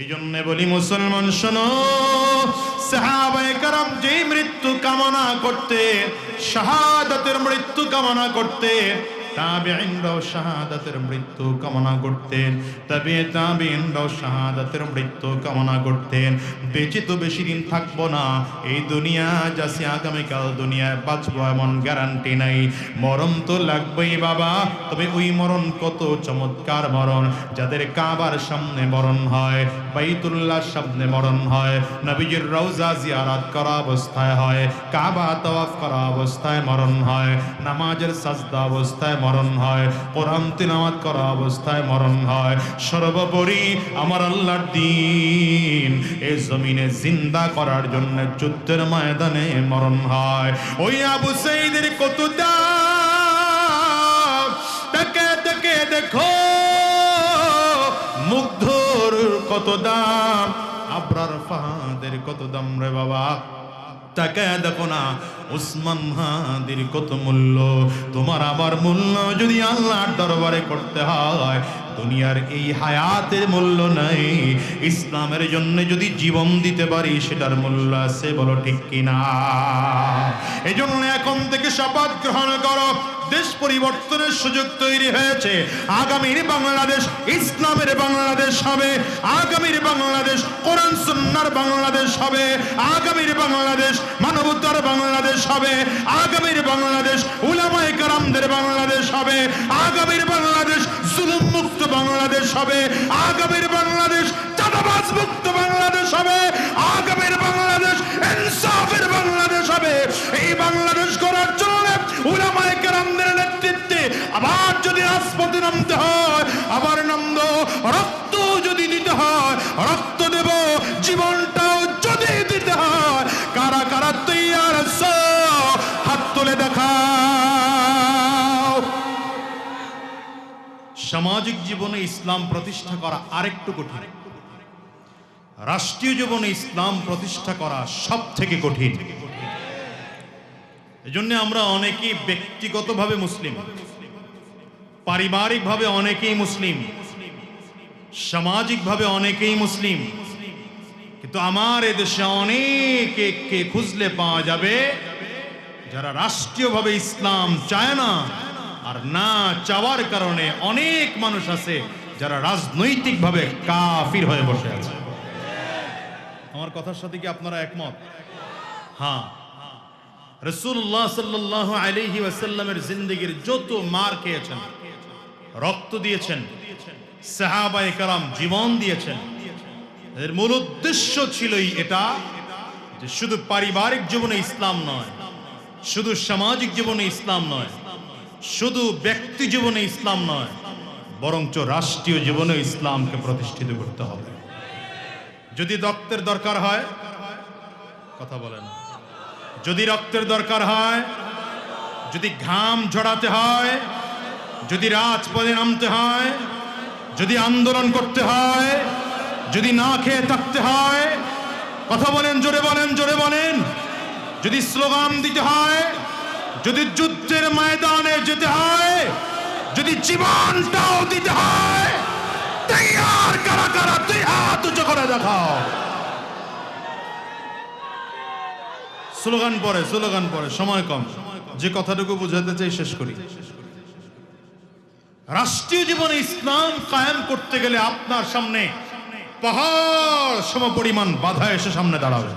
এই জন্য বলি মুসলমান, শোনো। সাহাবায়ে কারাম যেই মৃত্যু কামনা করতে, শাহাদাতের মৃত্যু কামনা করতে তাবিঈনরাও শাহাদাতের মৃত্যু কামনা করতেন। তবে তাবিঈনরাও শাহাদাতের মৃত্যু কামনা করতেন। বেঁচে তো বেশি দিন থাকব না। এই দুনিয়া যাচ্ছি আগামীকাল দুনিয়ায় বাঁচবো এমন গ্যারান্টি নাই। মরণ তো লাগবেই বাবা। তবে ওই মরণ কত চমৎকার মরণ। যাদের কাবার সামনে মরণ হয় বাইতুল্লাহ সামনে মরণ হয়, নবীজির রওজা জিয়ারাত করা অবস্থায় হয়, কাবা তওয়াফ করা অবস্থায় মরণ হয়, নামাজের সাজদা অবস্থায় মরণ হয়। কোরআন তিলাওয়াত করা অবস্থায় মরণ হয়। সর্বোপরি আমার আল্লাহর দিন এই জমিনে জিন্দা করার জন্য যুদ্ধের ময়দানে মরণ হয়। ওই আবু সাইদের কত দাম তাকে দেখো, মুগ্ধর কত দাম আবরার ফাহাদের কত দাম রে বাবা? তাকে দেখো না উসমান হাদির কত মূল্য? তোমার আবার মূল্য যদি আল্লাহর দরবারে করতে হয়? দুনিয়ার এই হায়াতের মূল্য নাই। ইসলামের জন্য যদি জীবন দিতে পারি, সেটার মূল্য আছে বলো ঠিক কিনা? এই জন্য এখন থেকে শপথ গ্রহণ করো। দেশ পরিবর্তনের সুযোগ তৈরি হয়েছে। আগামীর বাংলাদেশ ইসলামের বাংলাদেশ হবে। আগামীর বাংলাদেশ কোরআন সুন্নার বাংলাদেশ হবে। আগামীর বাংলাদেশ মানবতার বাংলাদেশ হবে, আগামীর বাংলাদেশ উলামায়ে কারামদের বাংলাদেশ হবে, আগামীর বাংলাদেশ জুলুম মুক্ত বাংলাদেশ হবে, আগামীর বাংলাদেশ চাঁদাবাজ মুক্ত বাংলাদেশ হবে, আগামীর বাংলাদেশ ইনসাফের বাংলাদেশ হবে। এই বাংলাদেশ করার জন্য উলামায়ে কেরামদের নেতৃত্বে আবার যদি রাজপথে নামতে হয়, আবার নামদ রক্ত সামাজিক জীবনে ইসলাম প্রতিষ্ঠা করা আরেকটু কঠিন। রাষ্ট্রীয় জীবনে ইসলাম প্রতিষ্ঠা করা সব থেকে কঠিন। এজন্য আমরা অনেকেই ব্যক্তিগতভাবে মুসলিম, পারিবারিকভাবে অনেকেই মুসলিম, সামাজিকভাবে অনেকেই মুসলিম, কিন্তু আমার এদেশে অনেকে কে খুঁজলে পাওয়া যাবে যারা রাষ্ট্রীয়ভাবে ইসলাম চায় না। আর না চাওয়ার কারণে অনেক মানুষ আছে যারা রাজনৈতিকভাবে কাফির হয়ে বসে আছে। আমার কথার সাথে কি আপনারা একমত? হ্যাঁ। রসুল্লাহ সাল্লাহ আলহি ওয়াসাল্লামের জিন্দগির যত মার খেয়েছেন, রক্ত দিয়েছেন, সাহাবায়ে কারাম জীবন দিয়েছেন এর মূল উদ্দেশ্য ছিলই এটা যে শুধু পারিবারিক জীবনে ইসলাম নয়, শুধু সামাজিক জীবনে ইসলাম নয় শুধু ব্যক্তি জীবনে ইসলাম নয়, বরঞ্চ রাষ্ট্রীয় জীবনে ইসলামকে প্রতিষ্ঠিত করতে হবে। যদি রক্তের দরকার হয়, কথা বলেন যদি রক্তের দরকার হয়, যদি ঘাম ঝরাতে হয়, যদি রাজপথে নামতে হয়, যদি আন্দোলন করতে হয়, যদি না খেয়ে থাকতে হয়, কথা বলেন, জোরে বলেন জোরে বলেন। যদি স্লোগান দিতে হয় যদি যুদ্ধের ময়দানে যেতে হয়, যদি জীবনটাও দিতে হয় দেখাও। স্লোগান পরে স্লোগান পরে সময় কম। যে কথাটুকু বোঝাতে চাই শেষ করি। রাষ্ট্রীয় জীবনে ইসলাম কায়েম করতে গেলে আপনার সামনে পাহাড় সম পরিমাণ বাধা এসে সামনে দাঁড়াবে।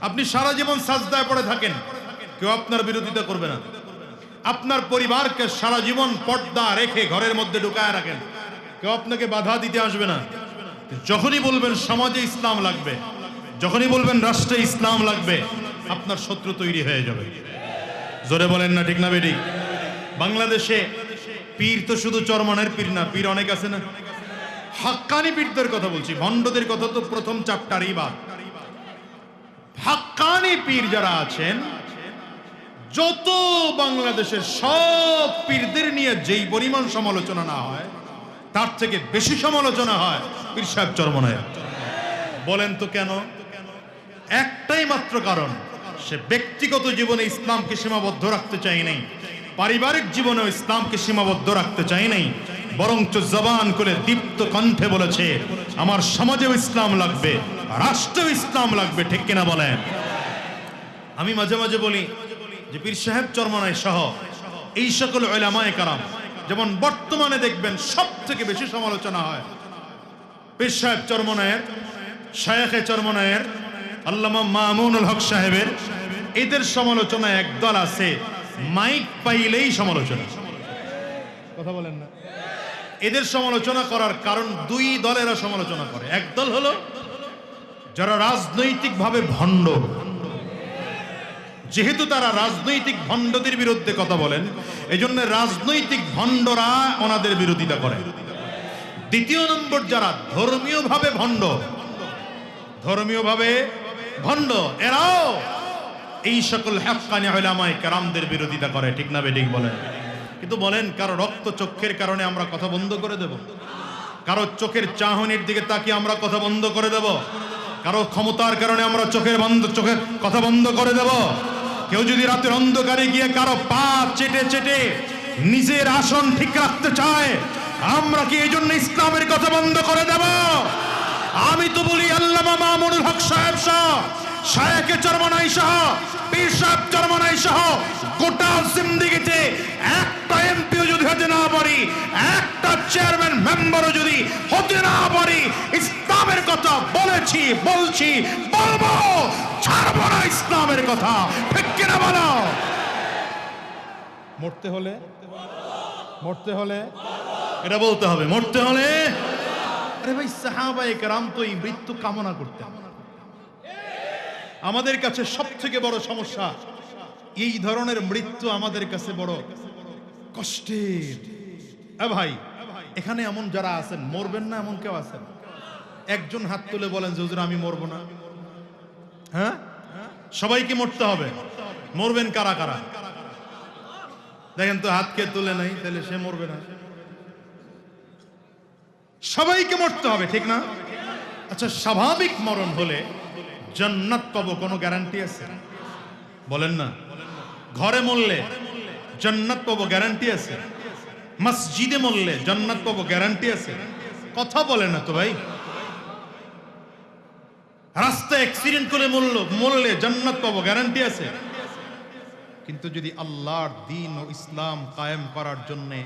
আপনি সারা জীবন সাজদায় পড়ে থাকেন। কেউ আপনার বিরোধিতা করবে না। আপনার পরিবারকে সারা জীবন পর্দা রেখে ঘরের মধ্যে ঢুকায় রাখেন। কেউ আপনাকে বাধা দিতে আসবে না। যখনই বলবেন সমাজে ইসলাম লাগবে, যখনই বলবেন রাষ্ট্রে ইসলাম লাগবে, আপনার শত্রু তৈরি হয়ে যাবে। জোরে বলেন না ঠিক না বেটি? বাংলাদেশে পীর তো শুধু চরমানের পীর না, পীর অনেক আছে না? হাক্কানি পীরদের কথা বলছি, ভণ্ডদের কথা তো প্রথম চাপটারই বাদ। হাক্কানি পীর যারা আছেন যত বাংলাদেশের সব পীরদের নিয়ে যেই পরিমাণ সমালোচনা না হয়, তার থেকে বেশি সমালোচনা হয় পীর সাহেব চরমনায়। বলেন তো কেন? একটাই মাত্র কারণ, সে ব্যক্তিগত জীবনে ইসলামকে সীমাবদ্ধ রাখতে চাই নাই, পারিবারিক জীবনেও ইসলামকে সীমাবদ্ধ রাখতে চাই নাই, বরঞ্চ জবান করে দীপ্ত কণ্ঠে বলেছে, আমার সমাজেও ইসলাম লাগবে, রাষ্ট্রেও ইসলাম লাগবে ঠিক কিনা বলেন? আমি মাঝে মাঝে বলি যে পীর সাহেব চরমনায় সহ এই সকল ওলামায়ে কারাম যেমন বর্তমানে দেখবেন সব থেকে বেশি সমালোচনা হয়। পীর সাহেব চরমনায়ের, শায়েখে চরমনায়ের, আল্লামা মামুনুল হক সাহেবের এদের সমালোচনা একদল আছে, মাইক পাইলেই সমালোচনা। কথা বলেন না। এদের সমালোচনা করার কারণ দুই দলেরা সমালোচনা করে। একদল হলো যারা রাজনৈতিকভাবে ভণ্ড যেহেতু তারা রাজনৈতিক ভণ্ডদের বিরুদ্ধে কথা বলেন, এজন্য রাজনৈতিক ভণ্ডরা ওনাদের বিরোধিতা করে। দ্বিতীয় নম্বর যারা ধর্মীয়ভাবে ভণ্ড ধর্মীয়ভাবে ভণ্ড, এরাও এই সকল হ্যাফকানি হলামায় কারামদের বিরোধিতা করে, ঠিক না বেঠিক বলেন? কিন্তু বলেন, কারও রক্ত চক্ষের কারণে আমরা কথা বন্ধ করে দেব? কারও চোখের চাহনির দিকে তাকিয়ে আমরা কথা বন্ধ করে দেব? কারও ক্ষমতার কারণে আমরা চোখের বন্ধ, চোখের কথা বন্ধ করে দেব? কেউ যদি রাতের অন্ধকারে গিয়ে কারও পা চেটে চেটে নিজের আসন ঠিক রাখতে চায়, আমরা কি এই জন্য ইসলামের কথা বন্ধ করে দেব? আমি তো বলি, আল্লামা মামুনুল হক সাহেব সহ শায়েকে চরমনাই সহ, পীর সাহেব চরমনাই সহ, গোটা জিন্দিগিতে একটা এমপিও যদি হতে না পারি, একটা চেয়ারম্যান মেম্বারও যদি হতে না পারি ইসলামের কথা বলেছি, বলছি, বলব। ছাড়বো না ইসলামের কথা। ঠিক কিনা বলো? মরতে হলে? মরতে হলে? এটা বলতে হবে, মরতে হলে? আরে ভাই, সাহাবায়ে কেরাম তো এই মৃত্যু কামনা করতেন। আমাদের কাছে সব থেকে বড় সমস্যা, এই ধরনের মৃত্যু আমাদের কাছে বড় কষ্টের। ভাই, এখানে এমন যারা আছেন, মরবেন না এমন কেউ আছেন? একজন হাত তুলে বলেন যে আমি মরবো না। হ্যাঁ? সবাইকে মরতে হবে। মরবেন কারা কারা? দেখেন তো হাতকে তুলে নাই, তাহলে সে মরবে না। সবাইকে মরতে হবে, ঠিক না? আচ্ছা স্বাভাবিক মরণ হলে জান্নাত পাবো, কোনো গ্যারান্টি আছে? বলেন না। ঘরে মরলে জান্নাত পাবো, গ্যারান্টি আছে? মসজিদে মরলে জান্নাত পাবো, গ্যারান্টি আছে? কথা বলে না তো ভাই। রাস্তায় অ্যাক্সিডেন্ট করে মরল, মরলে জান্নাত পাবো গ্যারান্টি আছে। কিন্তু যদি আল্লাহর দিন ও ইসলাম কায়েম করার জন্যে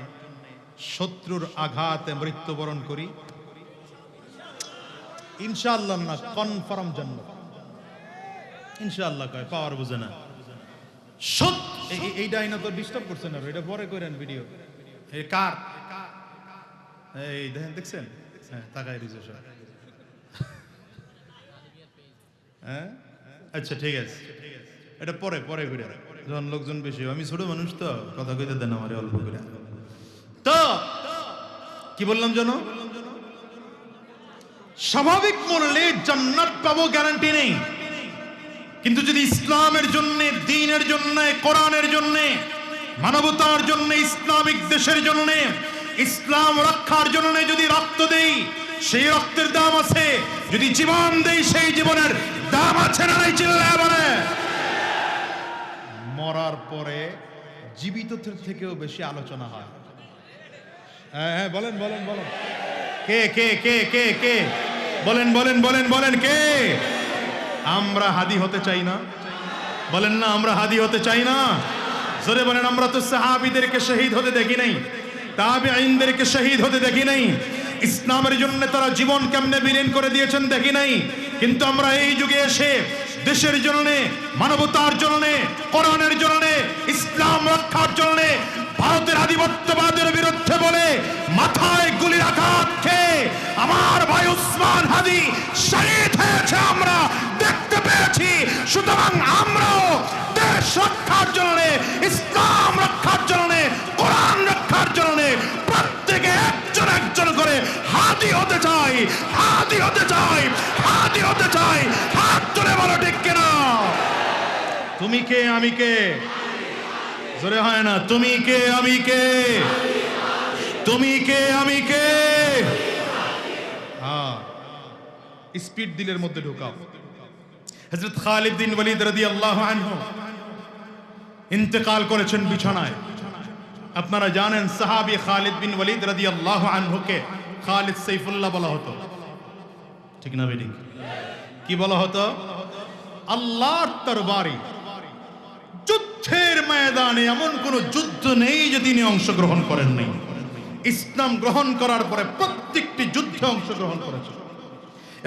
শত্রুর আঘাতে মৃত্যুবরণ করি, ইনশাআল্লাহ না কনফার্ম জান্নাত। ইনশাআল্লাহ কয়, পাওয়ার বুঝে না। সত এই- ডাইনা তো ডিস্টার্ব করছেন আর এটা পরে করেন ভিডিও এই কার? এই দেখেন, দেখছেন? হ্যাঁ তাকাই দিছে সব হ্যাঁ? আচ্ছা ঠিক আছে। এটা পরে পরে ঘুরে যখন লোকজন বেশি আমি ছোট মানুষ তো, কথা কইতে দেন আমার অল্প করে। তো, কি বললাম জানো? স্বাভাবিক মরলে জান্নাত পাবো গ্যারান্টি নেই। কিন্তু যদি ইসলামের জন্য, দিনের জন্য, কোরআনের জন্য, মানবতার জন্য, ইসলামিক দেশের জন্য, ইসলাম রক্ষার জন্য যদি রক্ত দেই, সেই রক্তের দাম আছে। যদি জীবন দেই, সেই জীবনের দাম আছে না নাই চিল্লায় বলে। মরার পরে জীবিতদের থেকেও বেশি আলোচনা হয়। হ্যাঁ হ্যাঁ বলেন বলেন বলেন। কে কে কে কে কে? বলেন বলেন বলেন বলেন, কে? আমরা হাদি হতে চাই না। বলেন না, আমরা হাদি হতে চাই না। জোরে বলেন, আমরা তো সাহাবিদেরকে শহীদ হতে দেখি নাই। তাবে আইনদেরকে শহীদ হতে দেখি নাই। ইসলামের জন্য তারা জীবন কেমনে বিলীন করে দিয়েছেন দেখি নাই। কিন্তু আমরা এই যুগে এসে দেশের জন্য মানবতার জন্য কোরআনের জন্য ইসলাম রক্ষার জন্য ভারতের আধিপত্যবাদের বিরুদ্ধে বলে মাথায় গুলির আঘাত খেয়ে আমার ভাই উসমান হাদি শহীদ হয়েছে আমরা, দেখতে পেয়েছি। সুতরাং আমরাও দেশ রক্ষার জন্য ইসলাম রক্ষার জন্য কোরআন রক্ষার জন্য প্রত্যেকে একজন একজন করে হাদি হতে চাই, হাদি হতে চাই। হাদি হতে চাই। হাত তুলে বলো, ঠিক কিনা? তুমি কে, আমি কে? জোরে হয় না, তুমি কে, আমি কে? তুমি কে, আমি কে? হ্যাঁ। স্পিড দিলের মধ্যে ঢুকাও। হজরত খালিদ বিন ওয়ালিদ রাদিয়াল্লাহু আনহু ইন্তেকাল করেছেন বিছানায়। আপনারা জানেন সাহাবি খালিদ বিন ওয়ালিদ রাদিয়াল্লাহু আনহুকে খালিদ সাইফুল্লাহ বলা হতো। ঠিক না বেডিং কি বলা হতো? আল্লাহর তরবারি যুদ্ধের ময়দানে এমন কোন যুদ্ধ নেই যে তিনি অংশগ্রহণ করেন নাই। ইসলাম গ্রহণ করার পরে প্রত্যেকটি যুদ্ধে অংশগ্রহণ করেছেন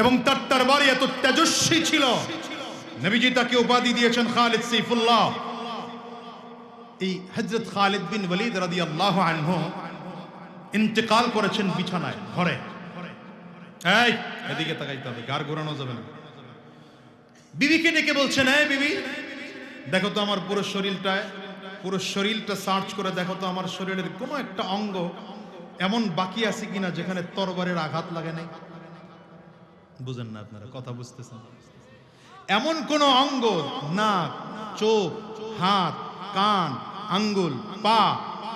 এবং তার তরবারি এত তেজস্বী ছিল। নবীজি তাকে উপাধি দিয়েছেন খালিদ সাইফুল্লাহ। এই হজরত খালিদ বিন ওয়ালিদ রাদিয়াল্লাহু আনহু ইন্তেকাল করেছেন বিছানায়, ঘরে। এই এদিকে তাকাইতে হবে, গার ঘোরানো যাবে না। বিবিকে ডেকে বলছেন, এই বিবি, দেখো তো আমার পুরো শরীরটায় পুরো শরীরটা সার্চ করে দেখো তো আমার শরীরের কোনো একটা অঙ্গ এমন বাকি আছে কিনা যেখানে তরবারের আঘাত লাগে নাই? বুঝেন না আপনারা, কথা বুঝতেছেন? এমন কোন অঙ্গ, নাক, চোখ, হাত, কান, আঙ্গুল, পা,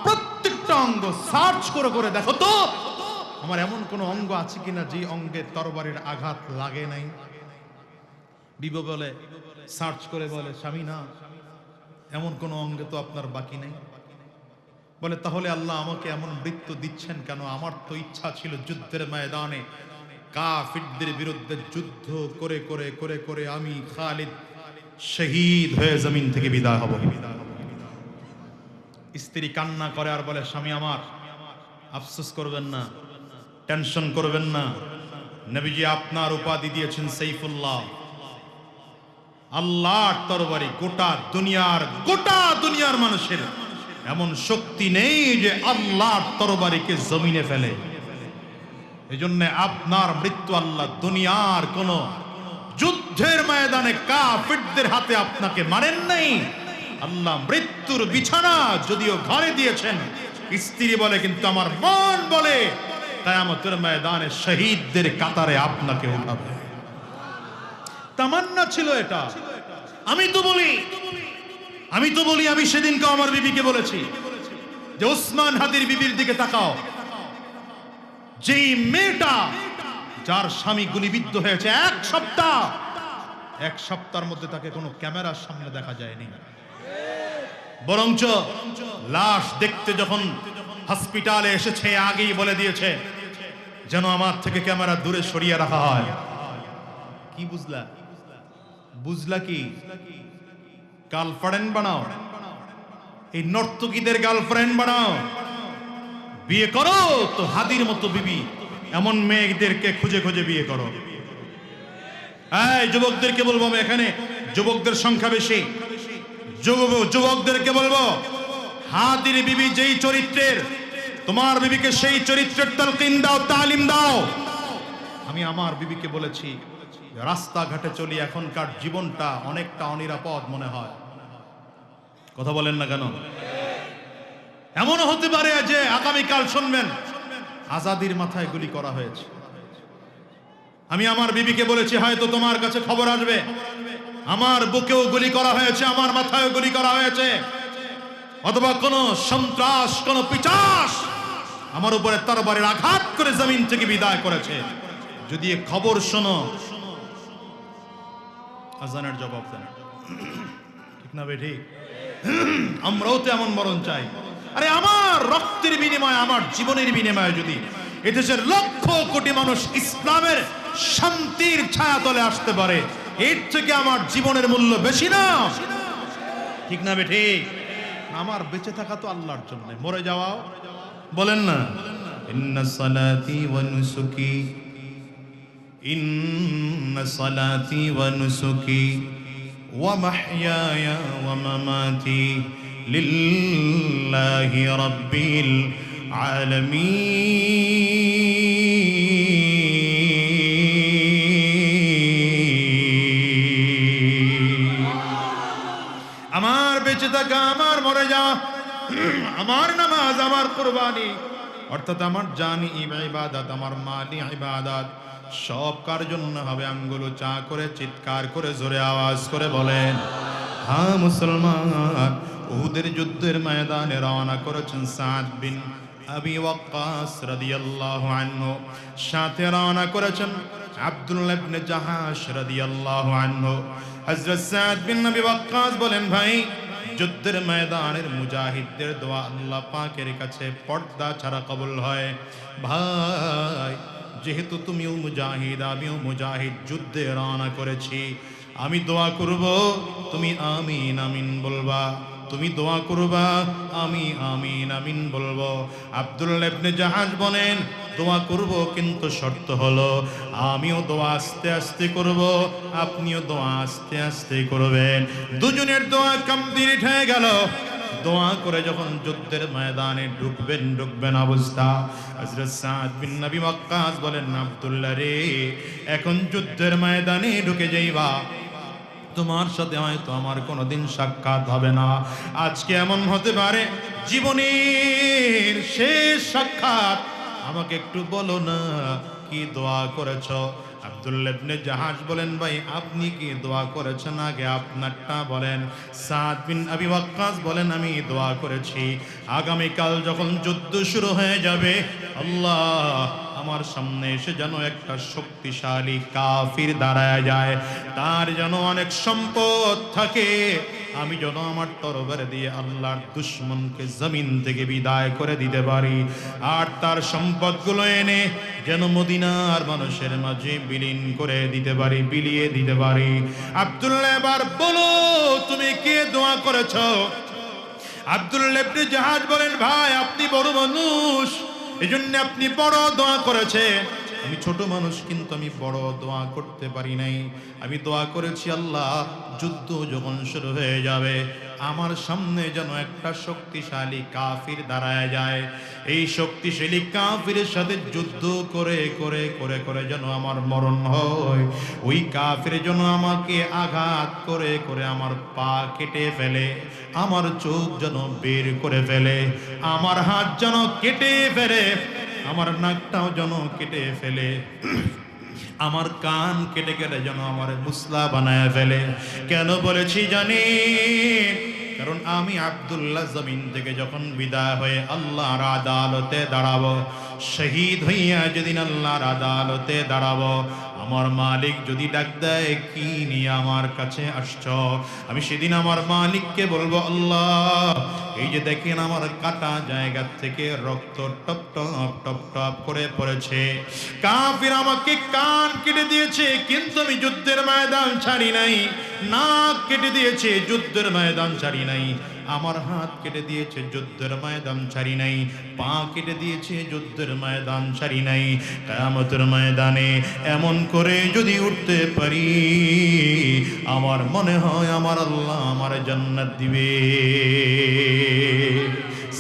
প্রত্যেকটা অঙ্গ সার্চ করে করে দেখো তো আমার এমন কোন অঙ্গ আছে কিনা যে অঙ্গে তরবারের আঘাত লাগে নাই? বিব বলে, সার্চ করে বলে, স্বামী না, এমন কোন অঙ্গে তো আপনার বাকি নেই? বলে, তাহলে আল্লাহ আমাকে এমন মৃত্যু দিচ্ছেন কেন? আমার তো ইচ্ছা ছিল যুদ্ধের ময়দানে কাফিরদের বিরুদ্ধে যুদ্ধ করে করে করে করে আমি খালিদ শহীদ হয়ে জমিন থেকে বিদায় হব। স্ত্রী কান্না করে আর বলে, স্বামী আমার, আফসোস করবেন না টেনশন করবেন না। নবীজি আপনার উপাধি দিয়েছেন সাইফুল্লাহ। আল্লাহর তরবারি গোটা দুনিয়ার গোটা দুনিয়ার মানুষের। এমন শক্তি নেই যে আল্লাহর তরবারিকে জমিনে ফেলে। এজন্য আপনার মৃত্যু আল্লাহ দুনিয়ার কোন যুদ্ধের ময়দানে কাফিরদের হাতে আপনাকে মারেন নাই। আল্লাহ মৃত্যুর বিছানা যদিও ঘরে দিয়েছেন, স্ত্রী বলে কিন্তু আমার মন বলে কায়ামতের ময়দানে শহীদদের কাতারে আপনাকে উঠাবে। তামান্না ছিল এটা। আমি তো বলি, আমি তো বলি, আমি সেদিনকে আমার বিবিকে বলেছি যে, ওসমান হাদির বিবির দিকে তাকাও। যেই মেয়েটা যার স্বামী গুলিবিদ্ধ হয়েছে এক সপ্তাহ, এক সপ্তাহের মধ্যে তাকে কোনো ক্যামেরার সামনে দেখা যায়নি। বরঞ্চ লাশ দেখতে যখন হসপিটালে এসেছে, আগেই বলে দিয়েছে, যেন আমার থেকে ক্যামেরা দূরে সরিয়ে রাখা হয়। কি বুঝলা? বুঝলা কি? গার্লফ্রেন্ড বানাও। এই নর্তকীদের গার্লফ্রেন্ড বানাও। বিয়ে করো তো হাদির মতো বিবি, এমন মেয়েদেরকে খুঁজে খুঁজে বিয়ে করো। যুবকদেরকে বলব আমি এখানে, যুবকদের সংখ্যা বেশি। যুব- যুবকদেরকে বলব হাদির বিবি যেই চরিত্রের, তোমার বিবিকে সেই চরিত্রের তালকিন দাও, তালিম দাও। আমি আমার বিবিকে বলেছি, রাস্তাঘাটে চলি, এখনকার জীবনটা অনেকটা অনিরাপদ মনে হয়। কথা বলেন না কেন? এমনও হতে পারে যে আগামীকাল শুনবেন, আজাদির মাথায় গুলি করা হয়েছে। আমি আমার বিবিকে বলেছি, হয়তো তোমার কাছে খবর আসবে। আমার বুকেও গুলি করা হয়েছে, আমার মাথায়ও গুলি করা হয়েছে। অথবা কোন সন্ত্রাস, কোন পিচাস আমার উপরে তরবারের আঘাত করে জমিন থেকে বিদায় করেছে। যদি খবর শোনো, আজানের জবাব দেন। ঠিক না বে, ঠিক? আমরাও তো এমন মরণ চাই। আরে আমার রক্তের বিনিময়ে, আমার জীবনের বিনিময়ে যদি এদেশের লক্ষ কোটি মানুষ ইসলামের শান্তির ছায়া তলে আসতে পারে, এর থেকে আমার জীবনের মূল্য বেশি না। ঠিক না বে, ঠিক? আমার বেঁচে থাকা তো আল্লাহর জন্য মরে যাওয়াও বলেন না ইন্না সালাতি ওয়া নুসুকি ইন্না সালাতি ওয়া নুসুকি ওয়া মাহইয়ায়া ওয়া মামাতি লিল্লাহি রাব্বিল আলামিন আমার নামাজ, আমার কোরবানি। অর্থাৎ আমার জানি ইবাদত, আমার মালি ইবাদত। সব কার জন্য হবে? আঙ্গুলো চা করে, চিৎকার করে, জোরে আওয়াজ করে বলেন হ্যাঁ মুসলমান, উহুদের যুদ্ধের ময়দানে রওনা করেছেন সাদ বিন আবি ওয়াক্কাস রাদিয়াল্লাহু আনহু। সাথে রওনা করেছেন আব্দুল্লাহ ইবনে জাহাশ রাদিয়াল্লাহু আনহু। হযরত সাদ বিন আবি ওয়াক্কাস বলেন, ভাই যুদ্ধের ময়দানের মুজাহিদদের দোয়া আল্লাহ পাকের কাছে পর্দা ছাড়া কবুল হয়। ভাই, যেহেতু তুমিও মুজাহিদ, আমিও মুজাহিদ, যুদ্ধে রওনা করেছি। আমি দোয়া করব, তুমি আমিন আমিন বলবা। তুমি দোয়া করবা, আমি আমিন আমিন বলব। আব্দুল্লাহ জাহাজ বলেন দোয়া করব, কিন্তু শর্ত হলো আমিও দোয়া আস্তে আস্তে করব, আপনিও দোয়া আস্তে আস্তে করবেন। দুজনের দোয়া কমপ্লিট হয়ে গেল। দোয়া করে যখন যুদ্ধের ময়দানে ঢুকবেন ঢুকবেন অবস্থা। হযরত সাদ বিন নবী বলেন, আব্দুল্লাহ রে, এখন যুদ্ধের ময়দানে ঢুকে যাইবা। তোমার সাথে হয়তো আমার কোনোদিন সাক্ষাৎ হবে না। আজকে এমন হতে পারে, জীবনের শেষ সাক্ষাৎ আমাকে একটু বলো না, কি দোয়া করেছ? আব্দুল্লাহ জাহাজ বলেন, ভাই, আপনি কি দোয়া করেছেন? আগে আপনারটা বলেন। সাদ বিন আবি ওয়াক্কাস বলেন, আমি দোয়া করেছি। আগামীকাল যখন যুদ্ধ শুরু হয়ে যাবে, আল্লাহ আমার সামনে এসে যেন একটা শক্তিশালী কাফির দাঁড়ায় যায়। তার যেন অনেক সম্পদ থাকে। আমি যেন আমার তরবার দিয়ে আল্লাহর দুশ্মনকে জমিন থেকে বিদায় করে দিতে পারি। আর তার সম্পদগুলো এনে যেন মদিনার মানুষের মাঝে বিলীন করে দিতে পারি, বিলিয়ে দিতে পারি। আব্দুল্লাহ, এবার বলো, তুমি কে দোয়া করেছ? আব্দুল্লাহ জাহাজ বলেন, ভাই, আপনি বড় মানুষ। এজন্য আপনি বড় দোয়া করেছে আমি ছোট মানুষ, কিন্তু আমি বড় দোয়া করতে পারি নাই। আমি দোয়া করেছি, আল্লাহ, যুদ্ধ যখন শুরু হয়ে যাবে আমার সামনে যেন একটা শক্তিশালী কাফির দাঁড়ায় যায়। এই শক্তিশালী কাফিরের সাথে যুদ্ধ করে করে করে করে যেন আমার মরণ হয়। ওই কাফির যেন আমাকে আঘাত করে করে আমার পা কেটে ফেলে, আমার চোখ যেন বের করে ফেলে, আমার হাত যেন কেটে ফেলে, আমার নাকটাও যেন কেটে ফেলে, আমার কান কেটে কেটে যেন আমার মুসলা বানায় ফেলে। কেন বলেছি জানি কারণ আমি আবদুল্লাহ জমিন থেকে যখন বিদায় হয়ে আল্লাহর আদালতে দাঁড়াবো, শহীদ হইয়া যেদিন আল্লাহর আদালতে দাঁড়াবো আমার মালিক যদি ডাক দেয়, কি নিয়ে আমার কাছে আসছ? আমি সেদিন আমার মালিককে বলব, আল্লাহ, এই যে দেখেন আমার কাটা জায়গা থেকে রক্ত টপ টপ টপ টপ করে পড়েছে। কাফির আমাকে কান কেটে দিয়েছে, কিন্তু আমি যুদ্ধের ময়দান ছাড়ি নাই। নাক কেটে দিয়েছে, যুদ্ধের ময়দান ছাড়ি নাই। আমার হাত কেটে দিয়েছে যুদ্ধের ময়দান, ছাড়ি নাই। পা কেটে দিয়েছে যুদ্ধের ময়দান, ছাড়ি নাই। কায়ামতের ময়দানে এমন করে যদি উঠতে পারি, আমার মনে হয় আমার আল্লাহ আমার জান্নাত দিবে।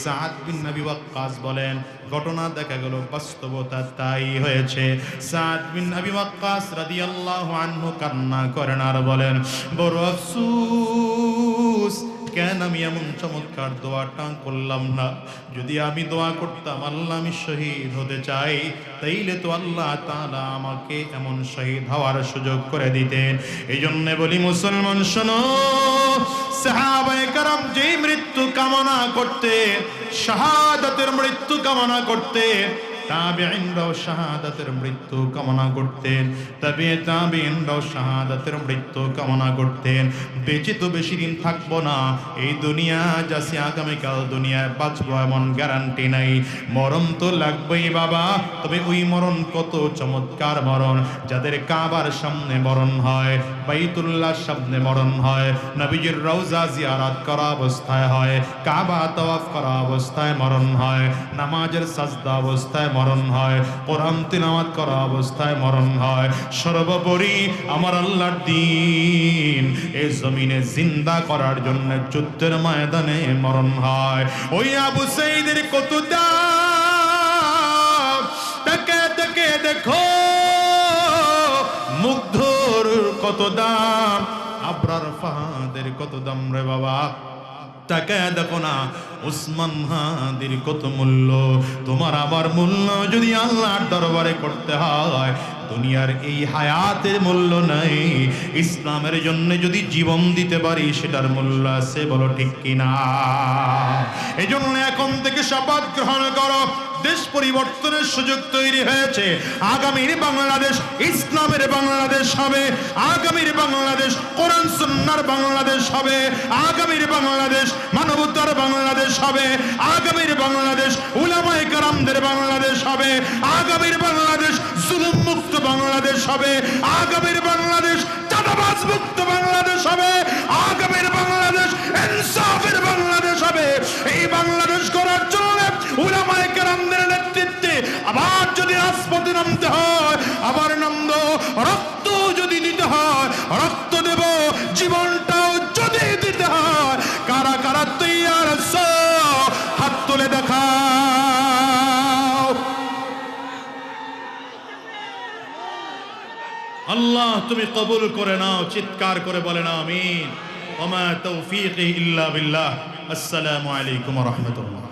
সাদ বিন নবী ওয়াক্কাস বলেন, ঘটনা দেখা গেল, বাস্তবতা তাই হয়েছে। সাদ বিন নবী ওয়াক্কাস রাদিয়াল্লাহু আনহু কান্না করেন আর বলেন, বড় আফসোস কেন আমি এমন চমৎকার দোয়াটা করলাম না? যদি আমি দোয়া করতাম, আল্লাহ আমি শহীদ হতে চাই। তাইলে তো আল্লাহ তালা আমাকে এমন শহীদ হওয়ার সুযোগ করে দিতেন। এই জন্য বলি মুসলমান, শোনো। সাহাবায়ে মৃত্যু কামনা করতে শাহাদাতের মৃত্যু কামনা করতে তাবিঈনরাও শাহাদাতের মৃত্যু কামনা করতেন। তবে তাবিঈনরাও শাহাদাতের মৃত্যু কামনা করতেন। বেঁচে তো বেশি দিন থাকব না। এই দুনিয়া যাচ্ছে আগামীকাল দুনিয়ায় বাঁচবো এমন গ্যারান্টি নাই। মরণ তো লাগবেই বাবা। তবে ওই মরণ কত চমৎকার মরণ। যাদের কাবার সামনে মরণ হয়, বাইতুল্লাহর সামনে মরণ হয়, নবীজির রওজা জিয়ারাত করা অবস্থায় হয়, কাবা তওয়াফ করা অবস্থায় মরণ হয়, নামাজের সাজদা অবস্থায় মরণ হয়। কোরআন তিলাওয়াত করা অবস্থায় মরণ হয়। সর্বোপরি আমার আল্লাহর দিন এই জমিনে জিন্দা করার জন্য যুদ্ধের ময়দানে মরণ হয়। ওই আবু সাইদের কত দাম তাকে তাকে দেখো, মুগ্ধর কত দাম, আবরার ফাহাদের কত দাম রে বাবা। তাকায় দেখো না। উসমান হাদির কত মূল্য। তোমার আবার মূল্য যদি আল্লাহর দরবারে করতে হয়, দুনিয়ার এই হায়াতের মূল্য নাই। ইসলামের জন্য যদি জীবন দিতে পারি, সেটার মূল্য আছে বলো ঠিক কিনা? এই জন্য এখন থেকে শপথ গ্রহণ করো। দেশ পরিবর্তনের সুযোগ তৈরি হয়েছে। আগামীর বাংলাদেশ ইসলামের বাংলাদেশ হবে। আগামীর বাংলাদেশ কোরআন, সুন্নার বাংলাদেশ হবে। আগামীর বাংলাদেশ মানবতার বাংলাদেশ হবে। আগামীর বাংলাদেশ উলামায়ে কারামদের বাংলাদেশ হবে। আগামীর বাংলাদেশ জুলুম মুক্ত বাংলাদেশ হবে। আগামীর বাংলাদেশ চাঁদাবাজ মুক্ত বাংলাদেশ হবে। আগামীর রাজপথে নামতে হয়, আবার নামদ রক্ত যদি দিতে হয়, রক্ত দেব, জীবনটাও যদি দিতে হয়, কারা কারা তৈয়ার আছো? হাত তুলে দেখাও। আল্লাহ, তুমি কবুল করে নাও, চিৎকার করে বলে না আমিন। ওমা তৌফিক ইল্লা বিল্লাহ। আসসালামু আলাইকুম রহমতুল্লাহ।